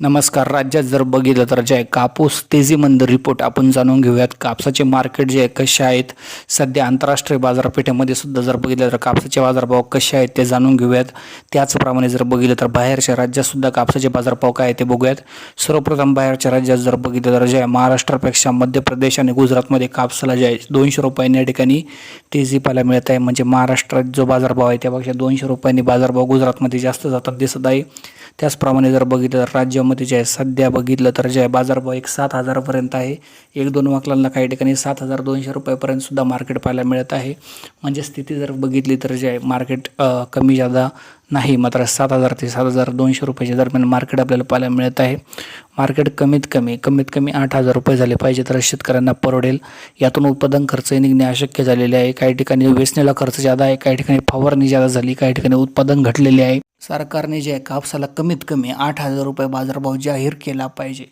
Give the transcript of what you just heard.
नमस्कार. राज्यात जर बघितलं तर जे आहे कापूस तेजीमंद रिपोर्ट आपण जाणून घेऊयात. कापसाचे मार्केट जे आहे कसे आहेत? सध्या आंतरराष्ट्रीय बाजारपेठेमध्ये सुद्धा जर बघितलं तर कापसाचे बाजारभाव कसे आहेत ते जाणून घेऊयात. त्याचप्रमाणे जर बघितलं तर बाहेरच्या राज्यात सुद्धा कापसाचे बाजारभाव काय ते बघूयात. सर्वप्रथम बाहेरच्या राज्यात जर बघितलं तर जे आहे महाराष्ट्रापेक्षा मध्य प्रदेश आणि गुजरातमध्ये कापसाला जे आहे दोनशे रुपयांनी या ठिकाणी तेजी पाहायला मिळत आहे. म्हणजे महाराष्ट्रात जो बाजारभाव आहे त्यापेक्षा दोनशे रुपयांनी बाजारभाव गुजरातमध्ये जास्त जातात दिसत आहे. त्याचप्रमाणे जर बघितलं तर राज्य राज्यामध्ये जे आहे सध्या बघितलं तर जे आहे बाजारभाव एक सात हजारापर्यंत आहे. एक दोन वाकलांना काही ठिकाणी सात हजार दोनशे रुपयापर्यंत सुद्धा मार्केट पाहायला मिळत आहे. म्हणजे स्थिती जर बघितली तर जे आहे मार्केट कमी जादा नाही मात्र सात हजार ते सात हजार दोनशे रुपयाच्या दरम्यान मार्केट आपल्याला पाहायला मिळत आहे. मार्केट कमीत कमी कमीत कमी आठ हजार रुपये झाले पाहिजे तर शेतकऱ्यांना परवडेल. यातून उत्पादन खर्च निघणे अशक्य झालेले आहे. काही ठिकाणी वेचण्याला खर्च जादा आहे काही ठिकाणी फवारणी जादा झाली काही ठिकाणी उत्पादन घटलेले आहे. सरकारने जे आहे कापसाला कमीत कमी आठ हजार रुपये बाजारभाव जाहीर केला पाहिजे.